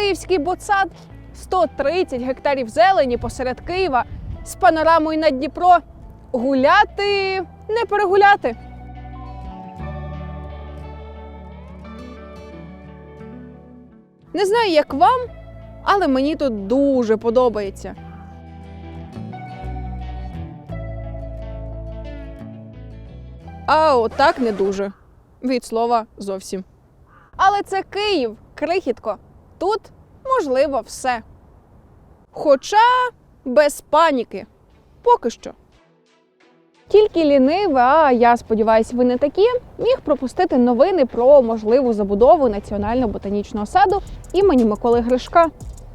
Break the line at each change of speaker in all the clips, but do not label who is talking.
київський ботсад. 130 гектарів зелені посеред Києва з панорамою на Дніпро. Гуляти не перегуляти. Не знаю, як вам, але мені тут дуже подобається. А отак не дуже. Від слова зовсім. Але це Київ, крихітко. Тут можливо все. Хоча без паніки. Поки що. Тільки ліниве, а я сподіваюся, ви не такі, міг пропустити новини про можливу забудову національного ботанічного саду імені Миколи Гришка.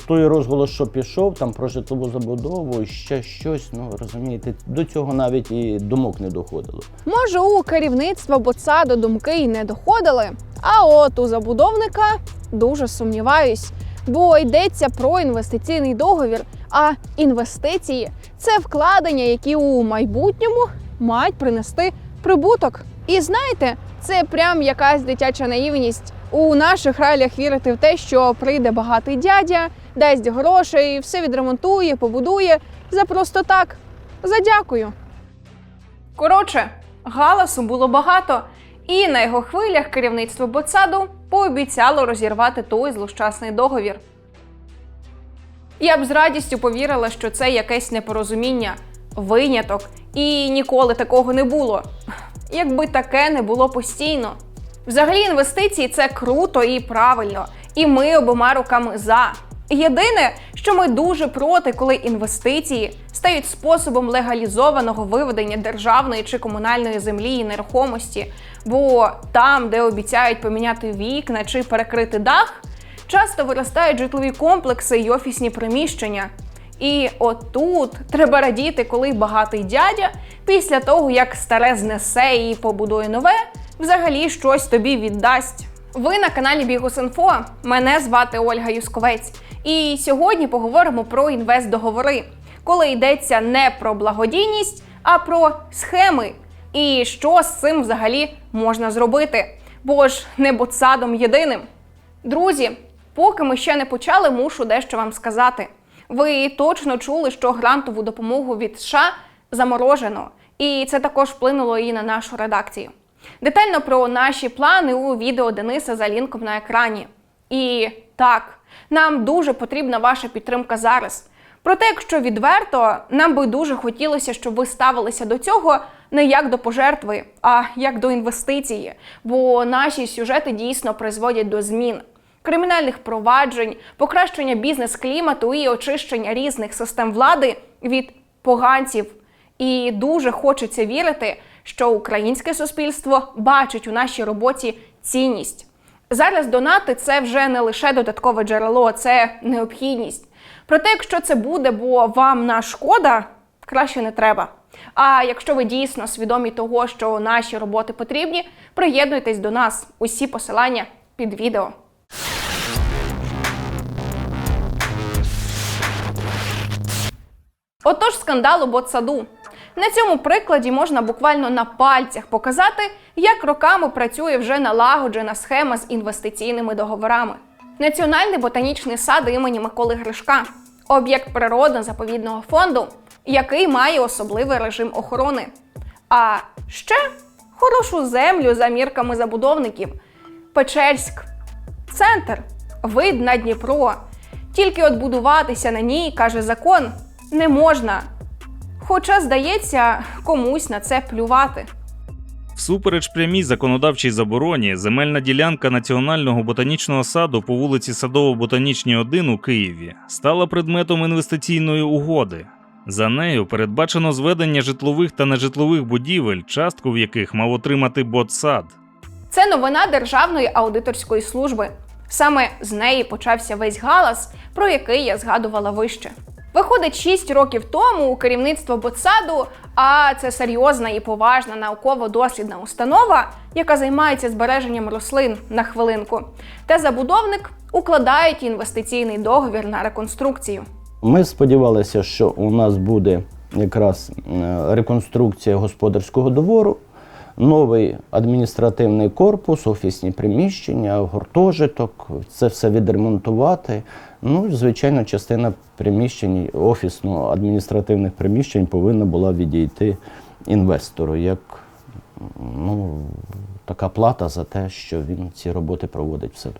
Той розголос, що пішов там про житлову забудову, і ще щось, ну розумієте, до цього навіть і думок не доходило.
Може, у керівництва ботсаду думки й не доходили. А от у забудовника дуже сумніваюсь, бо йдеться про інвестиційний договір. А інвестиції це вкладення, які у майбутньому мають принести прибуток. І знаєте, це прям якась дитяча наївність. У наших реаліях вірити в те, що прийде багатий дядя, дасть грошей, все відремонтує, побудує за просто так. За дякую. Коротше, галасу було багато, і на його хвилях керівництво Боцаду пообіцяло розірвати той злощасний договір. Я б з радістю повірила, що це якесь непорозуміння, виняток, і ніколи такого не було. Якби таке не було постійно. Взагалі, інвестиції це круто і правильно, і ми обома руками за. Єдине, що ми дуже проти, коли інвестиції стають способом легалізованого виведення державної чи комунальної землі і нерухомості. Бо там, де обіцяють поміняти вікна чи перекрити дах, часто виростають житлові комплекси й офісні приміщення. І отут треба радіти, коли багатий дядя, після того як старе знесе і побудує нове, взагалі щось тобі віддасть. Ви на каналі Бігус.Інфо. Мене звати Ольга Юсковець. І сьогодні поговоримо про інвестдоговори, коли йдеться не про благодійність, а про схеми. І що з цим взагалі можна зробити? Бо ж не ботсадом єдиним. Друзі, поки ми ще не почали, мушу дещо вам сказати. Ви точно чули, що грантову допомогу від США заморожено, і це також вплинуло і на нашу редакцію. Детально про наші плани у відео Дениса за лінком на екрані. І так, нам дуже потрібна ваша підтримка зараз. Проте, якщо відверто, нам би дуже хотілося, щоб ви ставилися до цього не як до пожертви, а як до інвестиції, бо наші сюжети дійсно призводять до змін. Кримінальних проваджень, покращення бізнес-клімату і очищення різних систем влади від поганців. І дуже хочеться вірити, що українське суспільство бачить у нашій роботі цінність. Зараз донати це вже не лише додаткове джерело, це необхідність. Проте, якщо це буде, бо вам на шкода, краще не треба. А якщо ви дійсно свідомі того, що наші роботи потрібні, приєднуйтесь до нас. Усі посилання під відео. Отож, скандал у ботсаду. На цьому прикладі можна буквально на пальцях показати, як роками працює вже налагоджена схема з інвестиційними договорами. Національний ботанічний сад імені Миколи Гришка об'єкт природно-заповідного фонду, який має особливий режим охорони. А ще хорошу землю за мірками забудовників. Печерськ, центр, вид на Дніпро. Тільки от будуватися на ній, каже закон, не можна. Хоча, здається, комусь на це плювати.
Всупереч прямій законодавчій забороні, земельна ділянка Національного ботанічного саду по вулиці Садово-Ботанічній 1 у Києві стала предметом інвестиційної угоди. За нею передбачено зведення житлових та нежитлових будівель, частку в яких мав отримати ботсад.
Це новина Державної аудиторської служби. Саме з неї почався весь галас, про який я згадувала вище. Виходить, 6 років тому у керівництво Ботсаду, а це серйозна і поважна науково-дослідна установа, яка займається збереженням рослин на хвилинку, та забудовник укладають інвестиційний договір на реконструкцію.
Ми сподівалися, що у нас буде якраз е, реконструкція господарського двору. новий адміністративний корпус, офісні приміщення, гуртожиток, це все відремонтувати. Ну, звичайно, частина приміщень, офісно-адміністративних приміщень повинна була відійти інвестору як ну, така плата за те, що він ці роботи проводить в саду.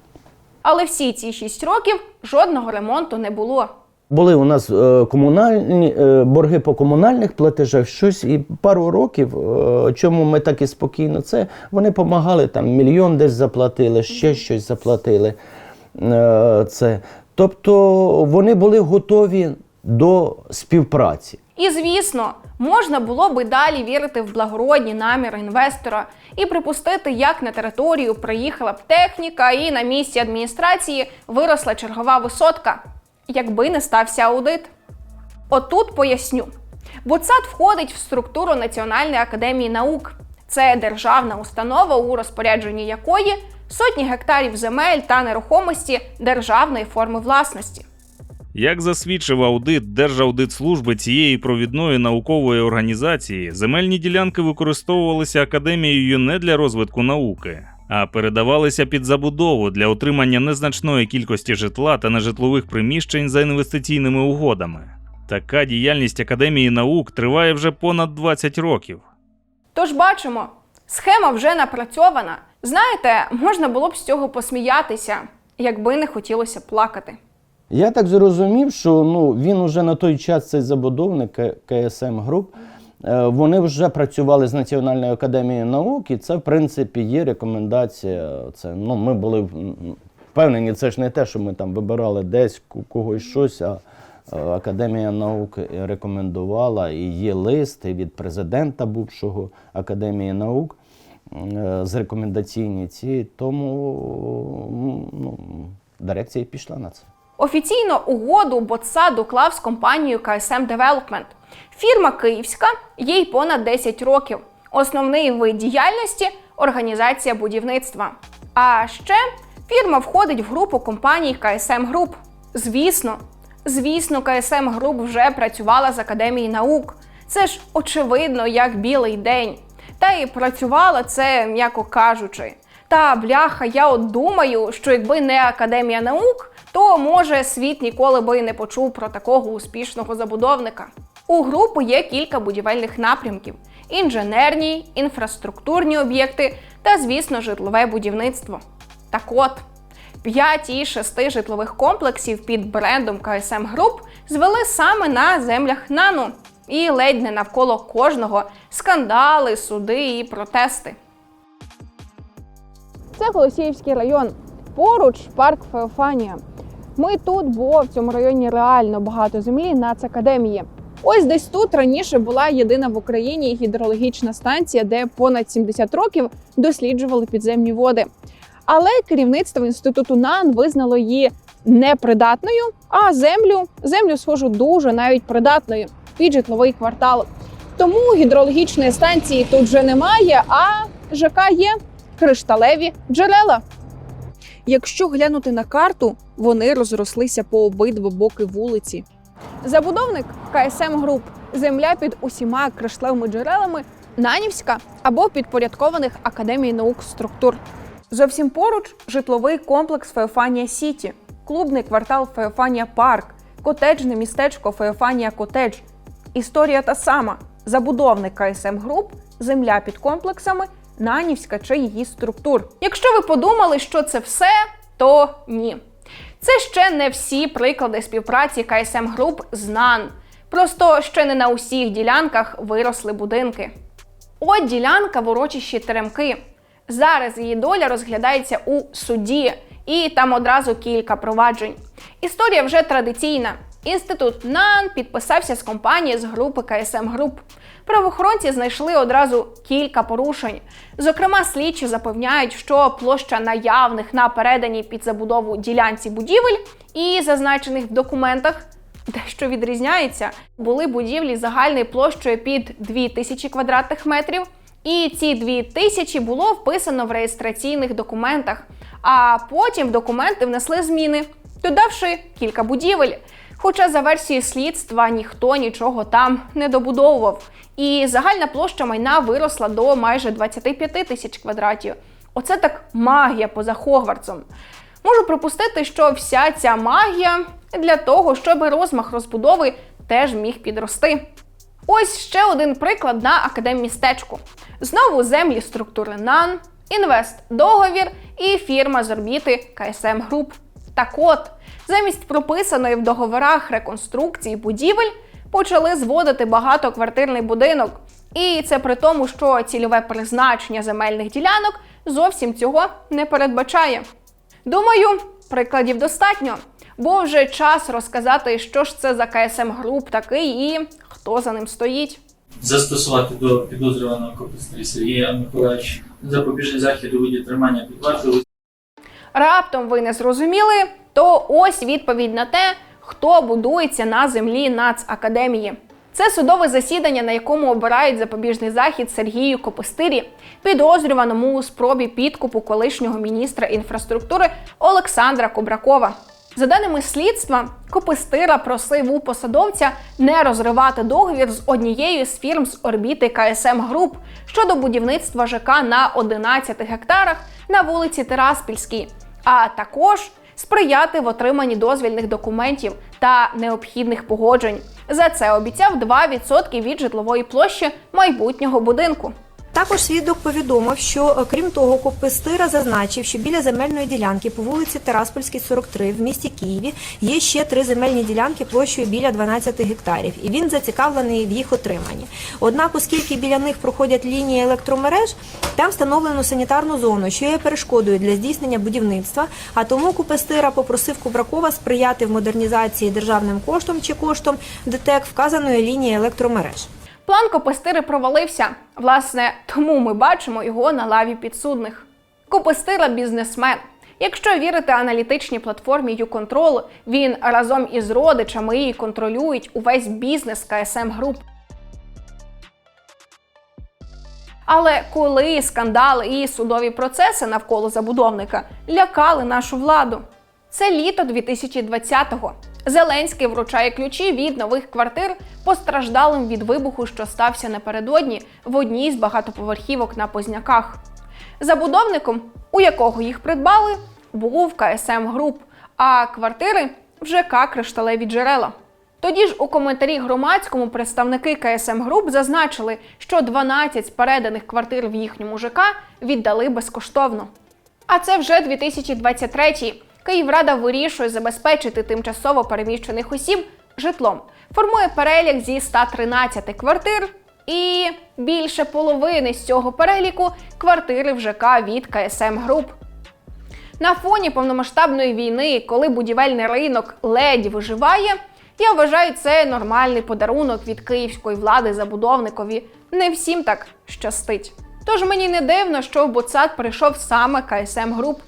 Але всі ці шість років жодного ремонту не було.
Були у нас е, комунальні е, борги по комунальних платежах, щось і пару років. е, Чому ми так і спокійно це? Вони допомагали там мільйон десь заплатили, ще щось заплатили. Це. Тобто вони були готові до співпраці.
І звісно, можна було би далі вірити в благородні наміри інвестора і припустити, як на територію приїхала б техніка, і на місці адміністрації виросла чергова висотка, якби не стався аудит. Отут поясню. БУЦАД входить в структуру Національної академії наук. Це державна установа, у розпорядженні якої сотні гектарів земель та нерухомості державної форми власності.
Як засвідчив аудит Держаудитслужби цієї провідної наукової організації, земельні ділянки використовувалися академією не для розвитку науки, а передавалися під забудову для отримання незначної кількості житла та нежитлових приміщень за інвестиційними угодами. Така діяльність Академії наук триває вже понад 20 років.
Тож бачимо, схема вже напрацьована. Знаєте, можна було б з цього посміятися, якби не хотілося плакати.
Я так зрозумів, що ну, він уже на той час, цей забудовник КСМ Груп, е, вони вже працювали з Національною академією наук, і це, в принципі, є рекомендація. Це, ну, ми були впевнені, це ж не те, що ми там вибирали десь когось щось, а Академія наук рекомендувала, і є лист від президента бувшого Академії наук е, з рекомендаційні ці, тому ну, дирекція пішла на це.
Офіційно угоду БОЦАД уклав з компанією KSM Development. Фірма київська, їй понад 10 років. Основний вид діяльності організація будівництва. А ще фірма входить в групу компаній KSM Group. Звісно, звісно, KSM Group вже працювала з Академії наук. Це ж очевидно, як білий день. Та і працювала це, м'яко кажучи. Та бляха, я от думаю, що якби не Академія наук, то може світ ніколи би не почув про такого успішного забудовника. У групи є кілька будівельних напрямків: інженерні, інфраструктурні об'єкти та, звісно, житлове будівництво. Так от, 5 із 6 житлових комплексів під брендом KSM Group звели саме на землях НАНУ. І ледь не навколо кожного скандали, суди і протести. Це Голосіївський район. Поруч парк Феофанія. Ми тут, бо в цьому районі реально багато землі нацакадемії. Ось десь тут раніше була єдина в Україні гідрологічна станція, де понад 70 років досліджували підземні води. Але керівництво інституту НАН визнало її непридатною, а землю землю схожу дуже навіть придатною під житловий квартал. Тому гідрологічної станції тут вже немає, а ЖК є кришталеві джерела. Якщо глянути на карту, вони розрослися по обидва боки вулиці. Забудовник КСМ Груп, земля під усіма кришталевими джерелами, Нанівська або підпорядкованих Академії наук структур. Зовсім поруч житловий комплекс Феофанія Сіті, клубний квартал Феофанія Парк, котеджне містечко Феофанія Котедж. Історія та сама: забудовник КСМ Груп, земля під комплексами, Нанівська чи її структур. Якщо ви подумали, що це все, то ні. Це ще не всі приклади співпраці КСМ Груп з НАН. Просто ще не на усіх ділянках виросли будинки. От ділянка в урочищі Теремки. Зараз її доля розглядається у суді, і там одразу кілька проваджень. Історія вже традиційна. Інститут НАН підписався з компанії з групи КСМ Груп. Правоохоронці знайшли одразу кілька порушень. Зокрема, слідчі запевняють, що площа наявних на переданій під забудову ділянці будівель і зазначених в документах дещо відрізняється. Були будівлі загальною площею під 2000 квадратних метрів, і ці 2000 було вписано в реєстраційних документах. А потім в документи внесли зміни, додавши кілька будівель. Хоча за версією слідства ніхто нічого там не добудовував, і загальна площа майна виросла до майже 25 тисяч квадратів. Оце так магія поза Хогвартсом. Можу припустити, що вся ця магія для того, щоб розмах розбудови теж міг підрости. Ось ще один приклад на академмістечку. Знову землі структури НАН, інвест договір і фірма з орбіти КСМ Груп. Так от, замість прописаної в договорах реконструкції будівель почали зводити багатоквартирний будинок. І це при тому, що цільове призначення земельних ділянок зовсім цього не передбачає. Думаю, прикладів достатньо, бо вже час розказати, що ж це за КСМ груп такий і хто за ним стоїть.
Застосувати до підозрюваного Копистрі Сергія Миколаївича запобіжний захід у виді тримання під вартою
Раптом ви не зрозуміли, то ось відповідь на те, хто будується на землі Нацакадемії. Це судове засідання, на якому обирають запобіжний захід Сергію Копистирі, підозрюваному у спробі підкупу колишнього міністра інфраструктури Олександра Кобракова. За даними слідства, Копистира просив у посадовця не розривати договір з однією з фірм з орбіти КСМ Груп щодо будівництва ЖК на 11 гектарах на вулиці Тераспільській, а також сприяти в отриманні дозвільних документів та необхідних погоджень. За це обіцяв 2% від житлової площі майбутнього будинку.
Також свідок повідомив, що е, крім того, Копистира зазначив, що біля земельної ділянки по вулиці Тераспольській, 43 в місті Києві є ще три земельні ділянки площею біля 12 гектарів, і він зацікавлений в їх отриманні. Однак, оскільки біля них проходять лінії електромереж, там встановлено санітарну зону, що є перешкодою для здійснення будівництва. А тому Купестира попросив Кубракова сприяти в модернізації державним коштом чи коштом ДТЕК вказаної лінії електромереж.
План Копистири провалився. Власне, тому ми бачимо його на лаві підсудних. Копистира бізнесмен. Якщо вірити аналітичній платформі YouControl, він разом із родичами і контролюють увесь бізнес КСМ Груп. Але коли скандали і судові процеси навколо забудовника лякали нашу владу? Це літо 2020-го. Зеленський вручає ключі від нових квартир постраждалим від вибуху, що стався напередодні в одній з багатоповерхівок на Позняках. Забудовником, у якого їх придбали, був КСМ Груп, а квартири в ЖК Кришталеві джерела. Тоді ж у коментарі громадському представники КСМ Груп зазначили, що 12 з переданих квартир в їхньому ЖК віддали безкоштовно. А це вже 2023-й. Київрада вирішує забезпечити тимчасово переміщених осіб житлом. Формує перелік зі 113 квартир, і більше половини з цього переліку квартири в ЖК від КСМ Груп. На фоні повномасштабної війни, коли будівельний ринок ледь виживає, я вважаю це нормальний подарунок від київської влади забудовникові. Не всім так щастить. Тож мені не дивно, що в Буцат прийшов саме КСМ Груп.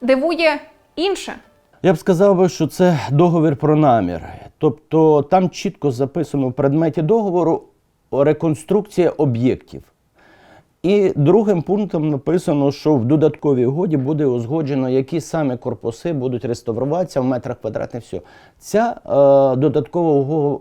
Дивує інше.
Я б сказав би, що це договір про намір. Тобто там чітко записано в предметі договору реконструкція об'єктів. І другим пунктом написано, що в додатковій угоді буде узгоджено, які саме корпуси будуть реставруватися в метрах квадратних. Все. Ця е, додаткова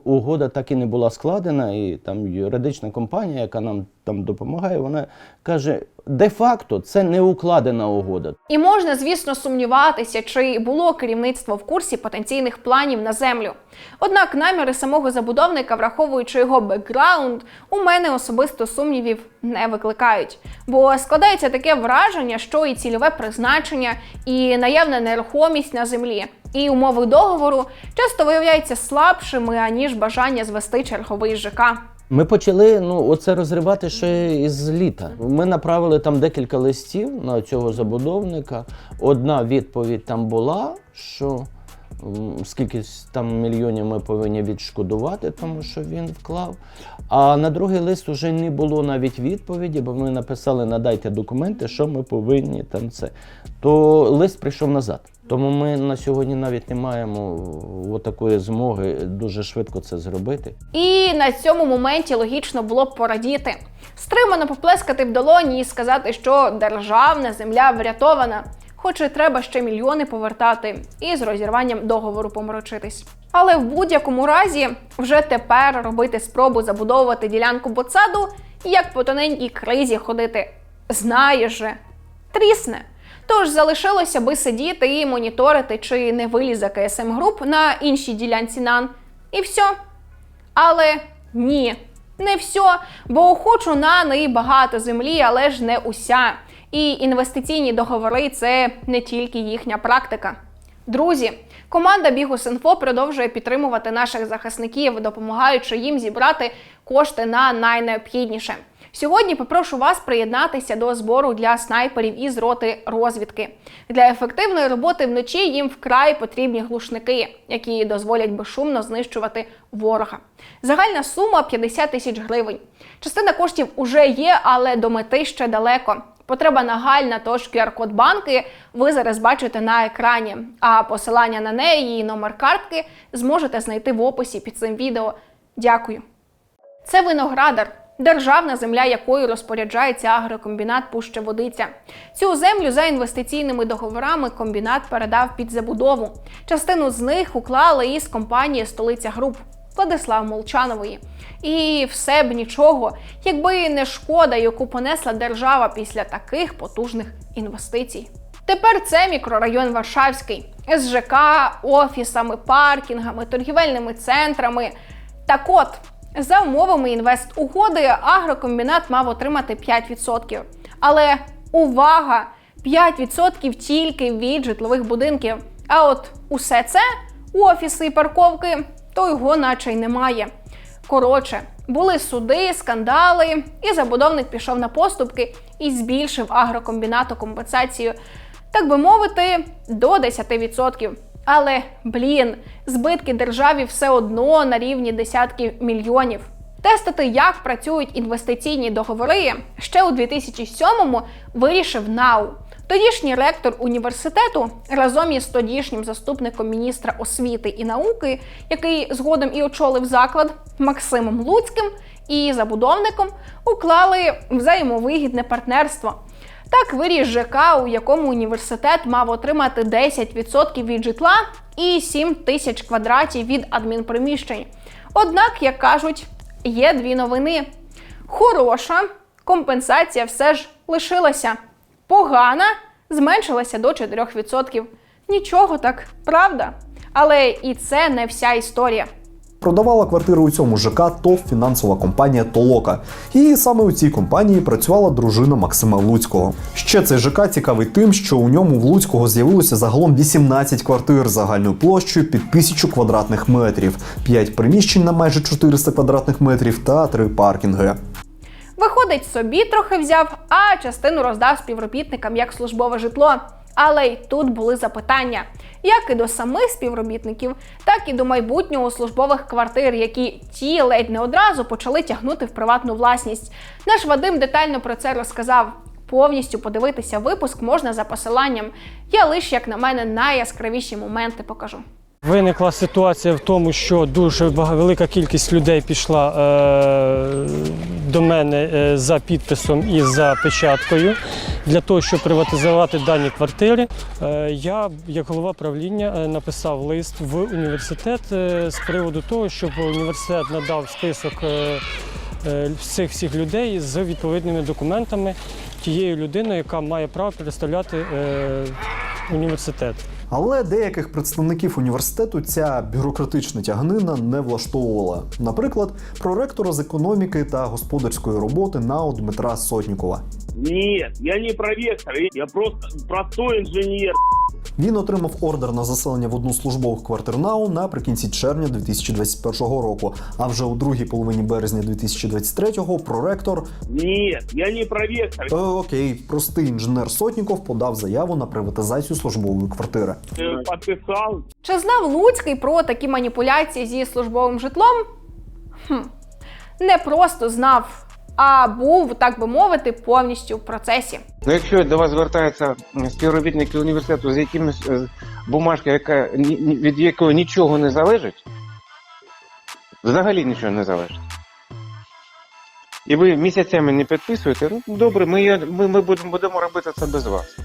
угода так і не була складена, і там юридична компанія, яка нам там допомагає, вона каже: де-факто це не укладена угода.
І можна, звісно, сумніватися, чи було керівництво в курсі потенційних планів на землю. Однак наміри самого забудовника, враховуючи його бекграунд, у мене особисто сумнівів не викликають. Бо складається таке враження, що і цільове призначення, і наявна нерухомість на землі, і умови договору часто виявляються слабшими, аніж бажання звести черговий ЖК.
Ми почали ну, оце розривати ще із літа. Ми направили там декілька листів на цього забудовника. Одна відповідь там була, що скільки там мільйонів ми повинні відшкодувати, тому що він вклав. А на другий лист вже не було навіть відповіді, бо ми написали надайте документи, що ми повинні там це. То лист прийшов назад. Тому ми на сьогодні навіть не маємо такої змоги дуже швидко це зробити.
І на цьому моменті логічно було б порадіти, стримано поплескати в долоні і сказати, що державна земля врятована. Хоч і треба ще мільйони повертати і з розірванням договору поморочитись. Але в будь-якому разі вже тепер робити спробу забудовувати ділянку Боцаду, як по тоненькій кризі ходити. Знаєш же, трісне. Тож залишилося би сидіти і моніторити, чи не вилізе КСМ груп на іншій ділянці НАН. І все. Але ні, не все, бо хочу на неї багато землі, але ж не уся. І інвестиційні договори це не тільки їхня практика. Друзі, команда Бігус.Інфо продовжує підтримувати наших захисників, допомагаючи їм зібрати кошти на найнеобхідніше. Сьогодні попрошу вас приєднатися до збору для снайперів із роти розвідки. Для ефективної роботи вночі їм вкрай потрібні глушники, які дозволять безшумно знищувати ворога. Загальна сума 50 тисяч гривень. Частина коштів уже є, але до мети ще далеко. Потреба нагальна, тож QR-код банки ви зараз бачите на екрані. А посилання на неї і номер картки зможете знайти в описі під цим відео. Дякую. Це виноградар, державна земля якою розпоряджається агрокомбінат Пуща-Водиця. Цю землю за інвестиційними договорами комбінат передав під забудову. Частину з них уклали із компанії Столиця Груп Владислав Молчанової. І все б нічого, якби не шкода, яку понесла держава після таких потужних інвестицій. Тепер це мікрорайон Варшавський з ЖК, офісами, паркінгами, торгівельними центрами. Так от, за умовами інвестугоди, агрокомбінат мав отримати 5%. Але увага! 5% тільки від житлових будинків. А от усе це офіси і парковки, то його наче й немає. Коротше, були суди, скандали, і забудовник пішов на поступки і збільшив агрокомбінату компенсацію, так би мовити, до 10%. Але блін, збитки державі все одно на рівні десятків мільйонів. Тестити, як працюють інвестиційні договори, ще у 2007-му вирішив НАУ. Тодішній ректор університету разом із тодішнім заступником міністра освіти і науки, який згодом і очолив заклад Максимом Луцьким і забудовником, уклали взаємовигідне партнерство. Так виріс ЖК, у якому університет мав отримати 10% від житла і 7 тисяч квадратів від адмінприміщень. Однак, як кажуть, є дві новини. Хороша компенсація все ж лишилася. Погана зменшилася до 4%. Нічого так, правда? Але і це не вся історія.
Продавала квартиру у цьому ЖК ТОВ фінансова компанія Толока. І саме у цій компанії працювала дружина Максима Луцького. Ще цей ЖК цікавий тим, що у ньому в Луцького з'явилося загалом 18 квартир загальною площею під 1000 квадратних метрів, 5 приміщень на майже 400 квадратних метрів та 3 паркінги.
Виходить, собі трохи взяв, а частину роздав співробітникам як службове житло. Але й тут були запитання, як і до самих співробітників, так і до майбутнього службових квартир, які ті ледь не одразу почали тягнути в приватну власність. Наш Вадим детально про це розказав. Повністю подивитися випуск можна за посиланням. Я лише, як на мене, найяскравіші моменти покажу.
Виникла ситуація в тому, що дуже велика кількість людей пішла е, до мене е, за підписом і за печаткою для того, щоб приватизувати дані квартири. Е, я, як голова правління, е, написав лист в університет з приводу того, щоб університет надав список всіх всіх людей з відповідними документами тією людиною, яка має право представляти е, університет.
Але деяких представників університету ця бюрократична тяганина не влаштовувала. Наприклад, проректора з економіки та господарської роботи НАО Дмитра Сотнікова.
Нет, я не проректор, я просто простой инженер.
Він отримав ордер на заселення в одну з службових квартир НАУ наприкінці червня 2021 року. А вже у другій половині березня 2023-го проректор
Нет, я не проректор.
е, окей, простий інженер Сотніков подав заяву на приватизацію службової квартири.
Э, Подписал.
Чи знав Луцький про такі маніпуляції зі службовим житлом? Хм. Не просто знав, а був, так би мовити, повністю в процесі.
Ну, якщо до вас звертаються співробітники університету з якимось е, бумажкою, яка від якої нічого не залежить, взагалі нічого не залежить. І ви місяцями не підписуєте, ну добре, ми, ми, ми будемо, будемо робити це без вас.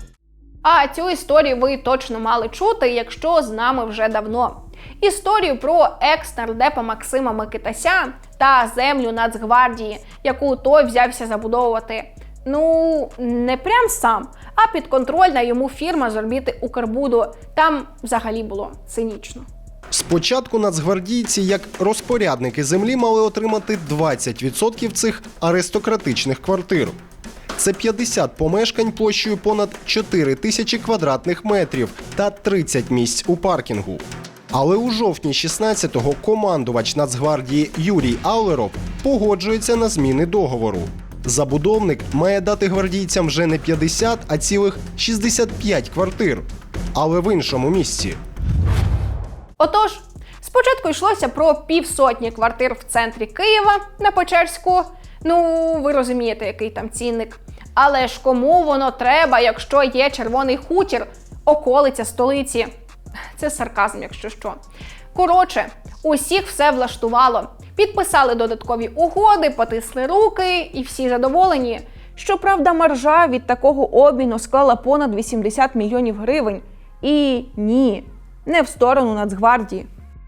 А цю історію ви точно мали чути, якщо з нами вже давно. Історію про екс-нардепа Максима Микитася та землю Нацгвардії, яку той взявся забудовувати. Ну, не прям сам, а підконтрольна йому фірма з орбіти Укрбуду. Там взагалі було цинічно.
Спочатку нацгвардійці, як розпорядники землі, мали отримати 20% цих аристократичних квартир. Це 50 помешкань площею понад 4 тисячі квадратних метрів та 30 місць у паркінгу. Але у жовтні 16-го командувач Нацгвардії Юрій Аулеров погоджується на зміни договору. Забудовник має дати гвардійцям вже не 50, а цілих 65 квартир, але в іншому місці.
Отож, спочатку йшлося про півсотні квартир в центрі Києва на Печерську. Ну, ви розумієте, який там цінник. Але ж кому воно треба, якщо є червоний хутір, околиця столиці? Це сарказм, якщо що. Коротше, усіх все влаштувало. Підписали додаткові угоди, потисли руки, і всі задоволені. Щоправда, маржа від такого обміну склала понад 80 мільйонів гривень. І ні, не в сторону Нацгвардії.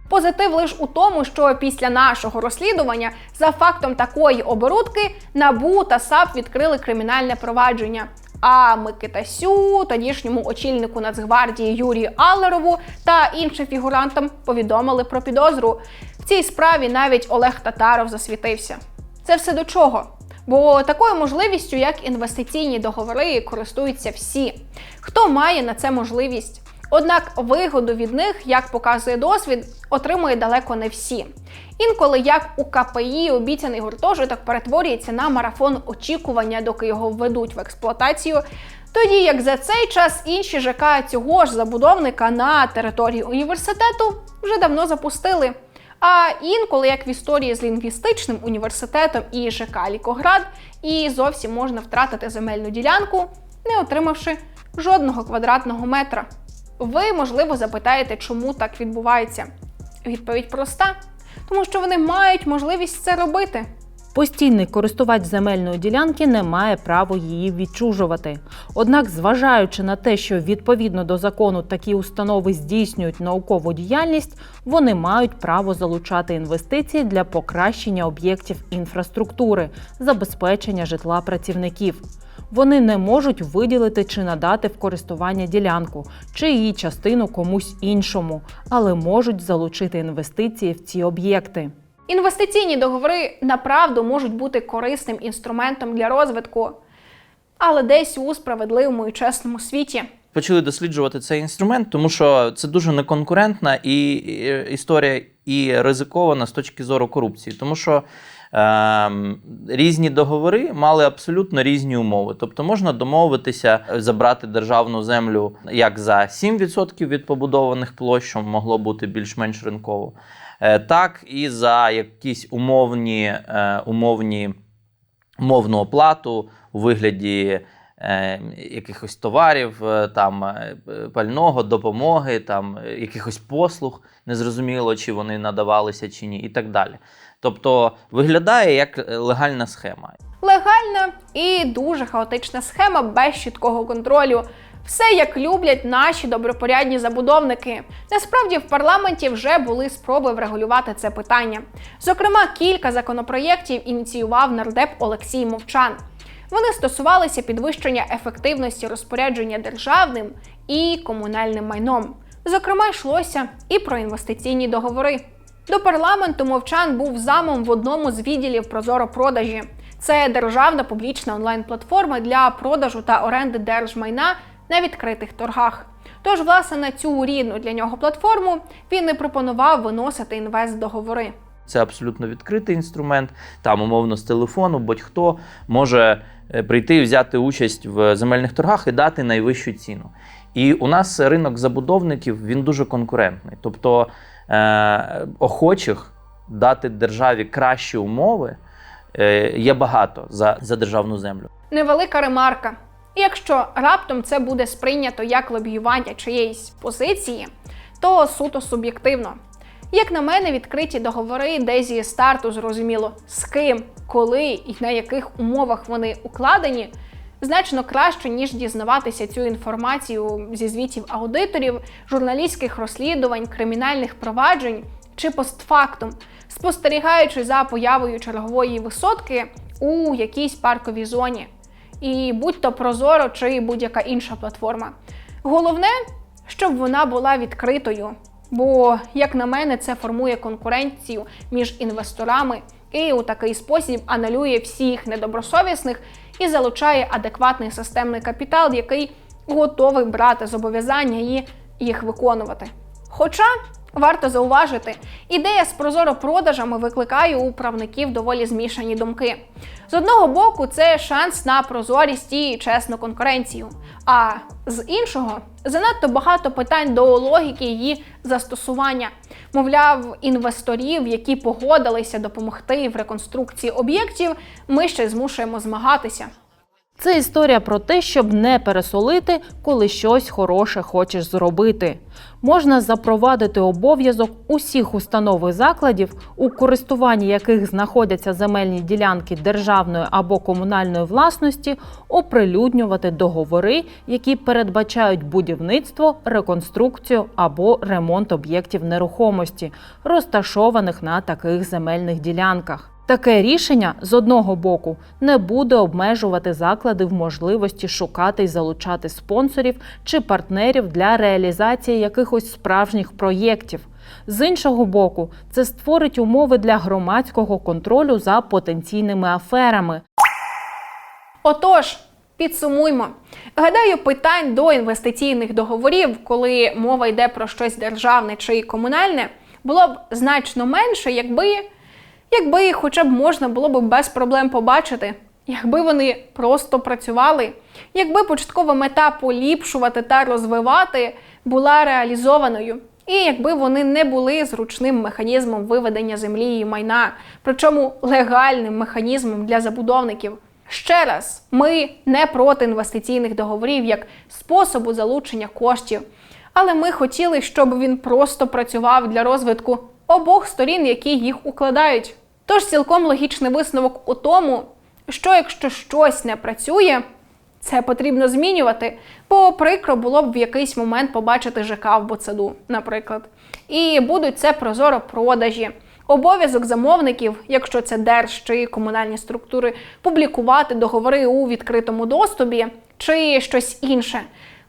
Позитив лише у тому, що після нашого розслідування за фактом такої оборудки НАБУ та САП відкрили кримінальне провадження. А Микитасю, тодішньому очільнику Нацгвардії Юрію Аллерову та іншим фігурантам повідомили про підозру. В цій справі навіть Олег Татаров засвітився. Це все до чого? Бо такою можливістю, як інвестиційні договори, користуються всі. Хто має на це можливість? Однак вигоду від них, як показує досвід, отримує далеко не всі. Інколи, як у КПІ, обіцяний гуртожиток перетворюється на марафон очікування, доки його введуть в експлуатацію. Тоді як за цей час інші ЖК цього ж забудовника на території університету вже давно запустили. А інколи, як в історії з лінгвістичним університетом і ЖК Лікоград, і зовсім можна втратити земельну ділянку, не отримавши жодного квадратного метра. Ви, можливо, запитаєте, чому так відбувається. Відповідь проста: тому що вони мають можливість це робити.
Постійний користувач земельної ділянки не має права її відчужувати. Однак, зважаючи на те, що відповідно до закону такі установи здійснюють наукову діяльність, вони мають право залучати інвестиції для покращення об'єктів інфраструктури, забезпечення житла працівників. Вони не можуть виділити чи надати в користування ділянку чи її частину комусь іншому, але можуть залучити інвестиції в ці об'єкти.
Інвестиційні договори направду можуть бути корисним інструментом для розвитку, але десь у справедливому і чесному світі.
почали досліджувати цей інструмент, тому що це дуже неконкурентна і, і історія і ризикована з точки зору корупції, тому що. Ем, різні договори мали абсолютно різні умови. Тобто можна домовитися забрати державну землю як за 7% від побудованих площ, що могло бути більш-менш ринково, е, так і за якісь умовні, е, умовні умовну оплату у вигляді е, якихось товарів, е, там е, пального, допомоги, там е, якихось послуг, незрозуміло, чи вони надавалися чи ні, і так далі. Тобто виглядає як легальна схема.
Легальна і дуже хаотична схема без чіткого контролю. Все як люблять наші добропорядні забудовники. Насправді в парламенті вже були спроби врегулювати це питання. Зокрема, кілька законопроєктів ініціював нардеп Олексій Мовчан. Вони стосувалися підвищення ефективності розпорядження державним і комунальним майном. Зокрема, йшлося і про інвестиційні договори. До парламенту мовчан був замом в одному з відділів Прозоро-продажі. Це державна публічна онлайн-платформа для продажу та оренди держмайна на відкритих торгах. Тож, власне, на цю рідну для нього платформу він і пропонував виносити інвестдоговори.
Це абсолютно відкритий інструмент. Там, умовно, з телефону будь-хто може е, прийти і взяти участь в земельних торгах і дати найвищу ціну. І у нас ринок забудовників він дуже конкурентний. Тобто е, охочих дати державі кращі умови е, є багато за, за державну землю.
Невелика ремарка. Якщо раптом це буде сприйнято як лобіювання чиєїсь позиції, то суто суб'єктивно. Як на мене, відкриті договори, де зі старту зрозуміло з ким, коли і на яких умовах вони укладені, значно краще, ніж дізнаватися цю інформацію зі звітів аудиторів, журналістських розслідувань, кримінальних проваджень чи постфактум, спостерігаючи за появою чергової висотки у якійсь парковій зоні. І будь-то Прозоро чи будь-яка інша платформа. Головне, щоб вона була відкритою. Бо, як на мене, це формує конкуренцію між інвесторами і у такий спосіб аналює всіх недобросовісних і залучає адекватний системний капітал, який готовий брати зобов'язання і їх виконувати. Хоча варто зауважити, ідея з прозоро-продажами викликає у правників доволі змішані думки. З одного боку, це шанс на прозорість і чесну конкуренцію. А з іншого, занадто багато питань до логіки її застосування. Мовляв, інвесторів, які погодилися допомогти в реконструкції об'єктів, ми ще змушуємо змагатися.
Це історія про те, щоб не пересолити, коли щось хороше хочеш зробити. Можна запровадити обов'язок усіх установ і закладів, у користуванні яких знаходяться земельні ділянки державної або комунальної власності, оприлюднювати договори, які передбачають будівництво, реконструкцію або ремонт об'єктів нерухомості, розташованих на таких земельних ділянках. Таке рішення з одного боку не буде обмежувати заклади в можливості шукати й залучати спонсорів чи партнерів для реалізації якихось справжніх проєктів. З іншого боку, це створить умови для громадського контролю за потенційними аферами.
Отож, підсумуймо. Гадаю, питань до інвестиційних договорів, коли мова йде про щось державне чи комунальне, було б значно менше, якби, якби їх хоча б можна було б без проблем побачити, якби вони просто працювали, якби початкова мета поліпшувати та розвивати була реалізованою. І якби вони не були зручним механізмом виведення землі і майна, причому легальним механізмом для забудовників. Ще раз, ми не проти інвестиційних договорів як способу залучення коштів, але ми хотіли, щоб він просто працював для розвитку обох сторін, які їх укладають. Тож цілком логічний висновок у тому, що якщо щось не працює, це потрібно змінювати, бо прикро було б в якийсь момент побачити ЖК в Боцаду, наприклад. І будуть це прозоро продажі. Обов'язок замовників, якщо це держ чи комунальні структури, публікувати договори у відкритому доступі чи щось інше.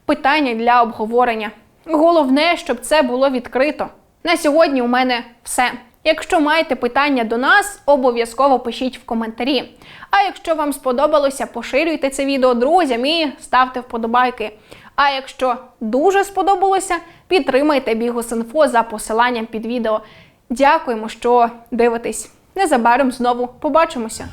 Питання для обговорення. Головне, щоб це було відкрито. На сьогодні у мене все. Якщо маєте питання до нас, обов'язково пишіть в коментарі. А якщо вам сподобалося, поширюйте це відео друзям і ставте вподобайки. А якщо дуже сподобалося, підтримайте Бігус.Інфо за посиланням під відео. Дякуємо, що дивитесь. Незабаром знову побачимося.